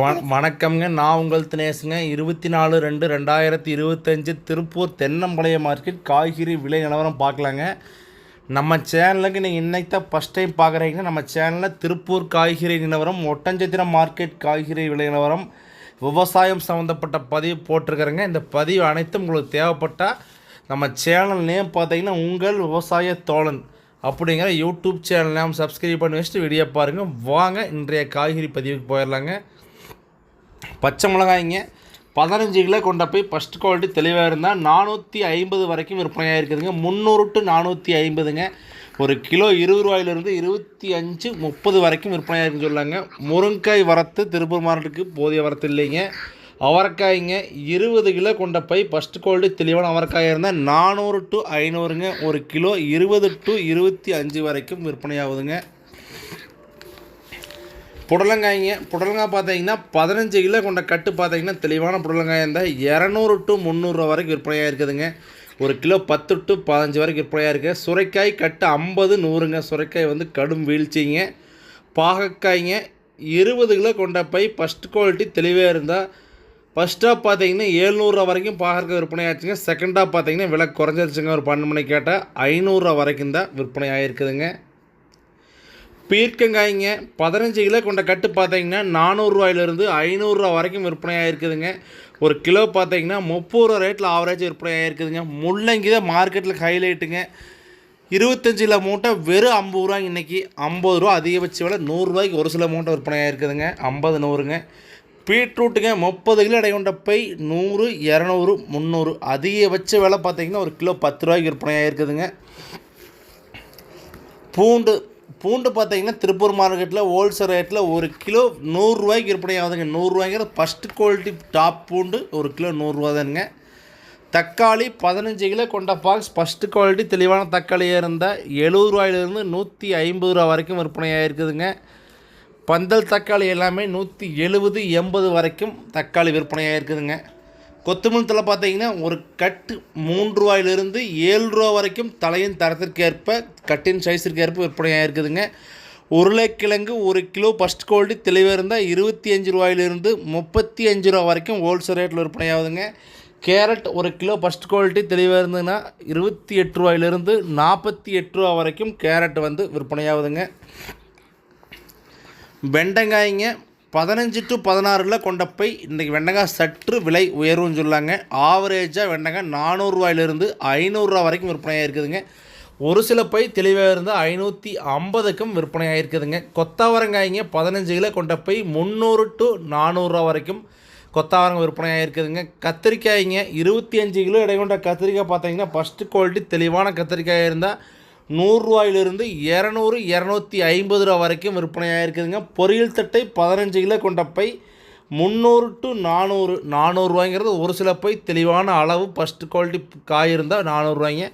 வணக்கம்ங்க. நான் உங்கள் தினேஷுங்க இருபத்தி நாலு ரெண்டு ரெண்டாயிரத்தி இருபத்தஞ்சு திருப்பூர் தென்னம்பாளையம் மார்க்கெட் காய்கறி விலை நிலவரம் பார்க்கலாங்க. நம்ம சேனலுக்கு நீங்கள் இன்னைக்கு தான் ஃபஸ்ட் டைம் பார்க்குறீங்கன்னா நம்ம சேனலில் திருப்பூர் காய்கறி நிலவரம் ஒட்டஞ்சத்திரம் மார்க்கெட் காய்கறி விலை நிலவரம் விவசாயம் சம்மந்தப்பட்ட பதிவு போட்டிருக்கிறேங்க. இந்த பதிவு அனைத்தும் உங்களுக்கு தேவைப்பட்டால் நம்ம சேனல் நேம் பார்த்தீங்கன்னா உங்கள் விவசாய தோழன் அப்படிங்கிற யூடியூப் சேனல் நேம் சப்ஸ்கிரைப் பண்ணி வச்சுட்டு வீடியோ பாருங்கள் வாங்க இன்றைய காய்கறி பதிவுக்கு போயிடலாங்க. பச்சை மிளகாய்ங்க. பதினஞ்சு கிலோ கொண்ட போய் ஃபஸ்ட் குவாலிட்டி தெளிவாக இருந்தால் நானூற்றி ஐம்பது வரைக்கும் விற்பனையாக இருக்குதுங்க. முந்நூறு டு நானூற்றி ஐம்பதுங்க. ஒரு கிலோ இருபது ரூபாயிலிருந்து இருபத்தி அஞ்சு முப்பது வரைக்கும் விற்பனையாக இருக்குன்னு சொல்லாங்க. முருங்காய் வரத்து திருப்பூர் மாவட்டத்துக்கு போதிய வரத்து இல்லைங்க. அவரைக்காய்ங்க இருபது கிலோ கொண்ட பை ஃபஸ்ட் குவாலிட்டி தெளிவான அவரைக்காய் இருந்தால் நானூறு டு ஐநூறுங்க. ஒரு கிலோ இருபது டு இருபத்தி அஞ்சு வரைக்கும் விற்பனையாகுதுங்க. புடலங்காய்ங்க. புடலங்காய் பார்த்தீங்கன்னா பதினஞ்சு கிலோ கொண்ட கட்டு பார்த்தீங்கன்னா தெளிவான புடலங்காய் இருந்தால் இரநூறு டு முந்நூறுரூவா வரைக்கும் விற்பனையாக இருக்குதுங்க. ஒரு கிலோ பத்து டு பதினஞ்சு வரைக்கும் விற்பனையாக இருக்குது சுரைக்காய் கட்டு ஐம்பது நூறுங்க. சுரைக்காய் வந்து கடும் வீழ்ச்சிங்க. பாகக்காய்ங்க இருபது கிலோ கொண்ட பை ஃபஸ்ட் குவாலிட்டி தெளிவாக இருந்தால் ஃபஸ்ட்டாக பார்த்தீங்கன்னா ஏழ்நூறுரூவா வரைக்கும் பாகற்காய் விற்பனை ஆச்சுங்க செகண்டாக பார்த்தீங்கன்னா விலை குறைஞ்சிருச்சுங்க. ஒரு பன்னெண்டு மணி கேட்டால் ஐநூறுரூவா வரைக்கும் தான் விற்பனை ஆகிருக்குதுங்க பீர்க்கங்காய்ங்க. பதினஞ்சு கிலோ கொண்ட கட்டு பார்த்தீங்கன்னா நானூறுரூவாயிலிருந்து ஐநூறுரூவா வரைக்கும் விற்பனை இருக்குதுங்க ஒரு கிலோ பார்த்தீங்கன்னா முப்பது ரூபா ரேட்டில் ஆவரேஜ் விற்பனையாக இருக்குதுங்க முள்ளங்கி தான் மார்க்கெட்டில் ஹைலைட்டுங்க இருபத்தஞ்சு கிலோ மூட்டை வெறும் ஐம்பது ரூபா இன்றைக்கி ஐம்பது ரூபா அதிகபட்ச விலை நூறுரூவாய்க்கு ஒரு சில மூட்டை விற்பனை ஆகிருக்குதுங்க ஐம்பது நூறுங்க. பீட்ரூட்டுங்க முப்பது கிலோ எடை கொண்ட பை நூறு இரநூறு முந்நூறு. அதிகபட்ச விலை பார்த்திங்கன்னா ஒரு கிலோ பத்து ரூபாய்க்கு விற்பனையாக இருக்குதுங்க பூண்டு பூண்டு பார்த்தீங்கன்னா திருப்பூர் மார்க்கெட்டில் ஹோல்சேல் ரேட்டில் ஒரு கிலோ நூறுரூவாய்க்கு விற்பனை ஆகுதுங்க. நூறுரூவாய்ங்கிற ஃபஸ்ட்டு குவாலிட்டி டாப் பூண்டு ஒரு கிலோ நூறுரூவா தானுங்க. தக்காளி பதினஞ்சு கிலோ கொண்ட பாக்ஸ் ஃபஸ்ட்டு குவாலிட்டி தெளிவான தக்காளியாக இருந்தால் எழுபது ரூபாயிலிருந்து நூற்றி ஐம்பது ரூபா வரைக்கும் விற்பனையாக இருக்குதுங்க பந்தல் தக்காளி எல்லாமே நூற்றி எழுபது எண்பது வரைக்கும் தக்காளி விற்பனையாக இருக்குதுங்க கொத்தமல்லி பார்த்தீங்கன்னா ஒரு கட்டு மூன்று ரூபாயிலிருந்து ஏழு ரூபா வரைக்கும் தலையின் தரத்திற்கேற்ப கட்டின் சைஸிற்கு ஏற்ப விற்பனையாக இருக்குதுங்க. உருளைக்கிழங்கு ஒரு கிலோ ஃபஸ்ட் குவாலிட்டி தெளிவாக இருந்தால் இருபத்தி அஞ்சு ரூபாயிலிருந்து முப்பத்தி அஞ்சு ரூபா வரைக்கும் ஹோல்சேல் ரேட்டில் விற்பனையாகுதுங்க. கேரட் ஒரு கிலோ ஃபஸ்ட் குவாலிட்டி தெளிவாக இருந்ததுன்னா இருபத்தி எட்டு ரூபாயிலிருந்து நாற்பத்தி எட்டு ரூபா வரைக்கும் கேரட் வந்து விற்பனையாகுதுங்க. வெண்டைக்காய்ங்க பதினஞ்சு டு பதினாறில் கொண்ட போய் இன்றைக்கி வெண்டைக்காய் சற்று விலை உயர்வுன்னு சொல்லாங்க. ஆவரேஜாக வெண்டைக்காய் நானூறுரூவாயிலிருந்து ஐநூறுரூவா வரைக்கும் விற்பனையாக இருக்குதுங்க. ஒரு சில பை தெளிவாக இருந்தால் ஐநூற்றி ஐம்பதுக்கும் விற்பனையாக இருக்குதுங்க. கொத்தாவரங்காய்ங்க பதினஞ்சு கிலோ கொண்ட பை முந்நூறு டு நானூறுரூவா வரைக்கும் கொத்தாவரங்க விற்பனையாக இருக்குதுங்க. கத்திரிக்காய்ங்க இருபத்தி அஞ்சு கிலோ இடை கொண்ட கத்திரிக்காய் பார்த்தீங்கன்னா ஃபஸ்ட்டு குவாலிட்டி தெளிவான கத்திரிக்காய் இருந்தால் நூறுரூவாயிலிருந்து இரநூறு இரநூத்தி ஐம்பது ரூபா வரைக்கும் விற்பனையாக இருக்குதுங்க பொரியல் தட்டை பதினஞ்சு கிலோ கொண்ட பை முந்நூறு டு நானூறு நானூறுரூவாய்ங்கிறது ஒரு சில பை தெளிவான அளவு ஃபஸ்ட்டு குவாலிட்டி காய் இருந்தால் நானூறுரூவாய்ங்க.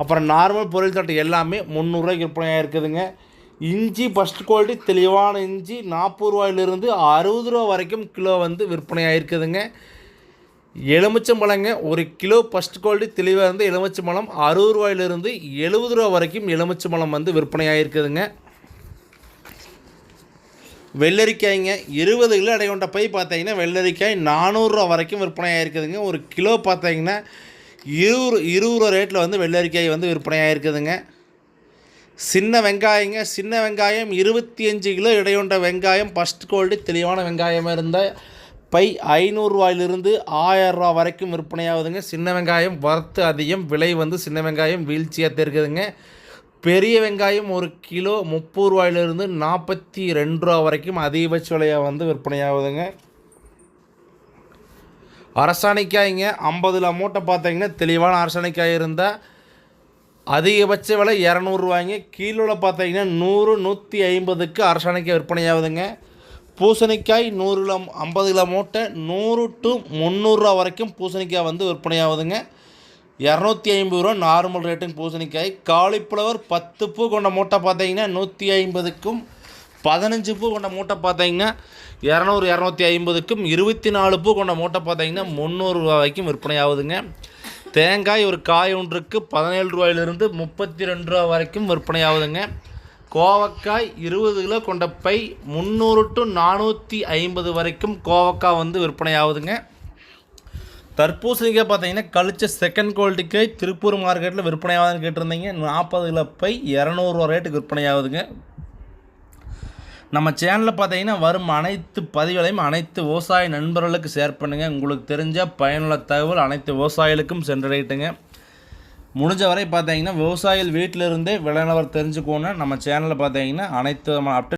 அப்புறம் நார்மல் பொரியல் தட்டை எல்லாமே முந்நூறுரூவாய்க்கு விற்பனையாக இருக்குதுங்க இஞ்சி ஃபஸ்ட் குவாலிட்டி தெளிவான இஞ்சி நாற்பது ரூபாயிலிருந்து அறுபது ரூபா வரைக்கும் கிலோ வந்து விற்பனையாக இருக்குதுங்க எலுமிச்சம்பழங்க ஒரு கிலோ ஃபஸ்ட் குவாலிட்டி தெளிவாக இருந்து எலுமிச்சம்பழம் அறுபது ரூபாயிலிருந்து எழுபது ரூபா வரைக்கும் எலுமிச்சம்பழம் வந்து விற்பனையாக இருக்குதுங்க வெள்ளரிக்காய்ங்க இருபது கிலோ எடை கொண்ட பை பார்த்தீங்கன்னா வெள்ளரிக்காய் நானூறுரூவா வரைக்கும் விற்பனையாக இருக்குதுங்க ஒரு கிலோ பார்த்தீங்கன்னா இருபது இருபது ரூபா ரேட்டில் வந்து வெள்ளரிக்காய் வந்து விற்பனையாக இருக்குதுங்க சின்ன வெங்காயங்க சின்ன வெங்காயம் இருபத்தி அஞ்சு கிலோ இடையொண்ட வெங்காயம் ஃபஸ்ட் குவாலிட்டி தெளிவான வெங்காயமாக இருந்தால் பை ஐநூறுரூவாயிலிருந்து ஆயரூவா வரைக்கும் விற்பனையாகுதுங்க. சின்ன வெங்காயம் வறுத்து அதிகம் விலை வந்து சின்ன வெங்காயம் வீழ்ச்சியாக தெரிக்குதுங்க பெரிய வெங்காயம் ஒரு கிலோ முப்பது ரூபாயிலிருந்து நாற்பத்தி ரெண்டு ரூபா வரைக்கும் அதிகபட்ச விலையாக வந்து விற்பனையாகுதுங்க. அரசாணிக்காய்ங்க ஐம்பதுல மூட்டை பார்த்தீங்கன்னா தெளிவான அரசாணிக்காய் இருந்தால் அதிகபட்ச விலை இரநூறுவாய்ங்க கீழே பார்த்தீங்கன்னா நூறு நூற்றி ஐம்பதுக்கு அரசாணிக்காய் விற்பனையாகுதுங்க. பூசணிக்காய் நூறு கிலோ ஐம்பது கிலோ மூட்டை நூறு டு முந்நூறுரூவா வரைக்கும் பூசணிக்காய் வந்து விற்பனையாகுதுங்க. இரநூத்தி ஐம்பது ரூபா நார்மல் ரேட்டுங்க பூசணிக்காய். காலிஃப்ளவர் பத்து பூ கொண்ட மூட்டை பார்த்தீங்கன்னா நூற்றி ஐம்பதுக்கும் பதினஞ்சு பூ கொண்ட மூட்டை பார்த்தீங்கன்னா இரநூறு இரநூத்தி ஐம்பதுக்கும் இருபத்தி நாலு பூ கொண்ட மூட்டை பார்த்தீங்கன்னா முந்நூறுரூவா வரைக்கும் விற்பனை ஆகுதுங்க தேங்காய் ஒரு காய் ஒன்றுக்கு பதினேழு ரூபாயிலிருந்து முப்பத்தி ரெண்டு ரூபா வரைக்கும் விற்பனை ஆகுதுங்க கோவக்காய் இருபது கிலோ கொண்ட பை முந்நூறு டு நானூற்றி ஐம்பது வரைக்கும் கோவக்காய் வந்து விற்பனை ஆகுதுங்க தர்பூசணிக்காய் பார்த்தீங்கன்னா கழிச்ச செகண்ட் குவாலிட்டிக்காய் திருப்பூர் மார்க்கெட்டில் விற்பனை ஆகுதுன்னு கேட்டிருந்தீங்க. நாற்பது கிலோ பை இரநூறுவா ரேட்டுக்கு விற்பனை ஆகுதுங்க நம்ம சேனலில் பார்த்தீங்கன்னா வரும் அனைத்து பதிவுகளையும் அனைத்து விவசாய நண்பர்களுக்கு ஷேர் பண்ணுங்கள் உங்களுக்கு தெரிஞ்ச பயனுள்ள தகவல் அனைத்து விவசாயிகளுக்கும் சென்றடையட்டுங்க. முடிஞ்ச வரை பார்த்தீங்கன்னா விவசாயிகள் வீட்டில் இருந்தே விளைநிலவர் தெரிஞ்சுக்கோன்னு நம்ம சேனலில் பார்த்தீங்கன்னா அனைத்து அப்டேட்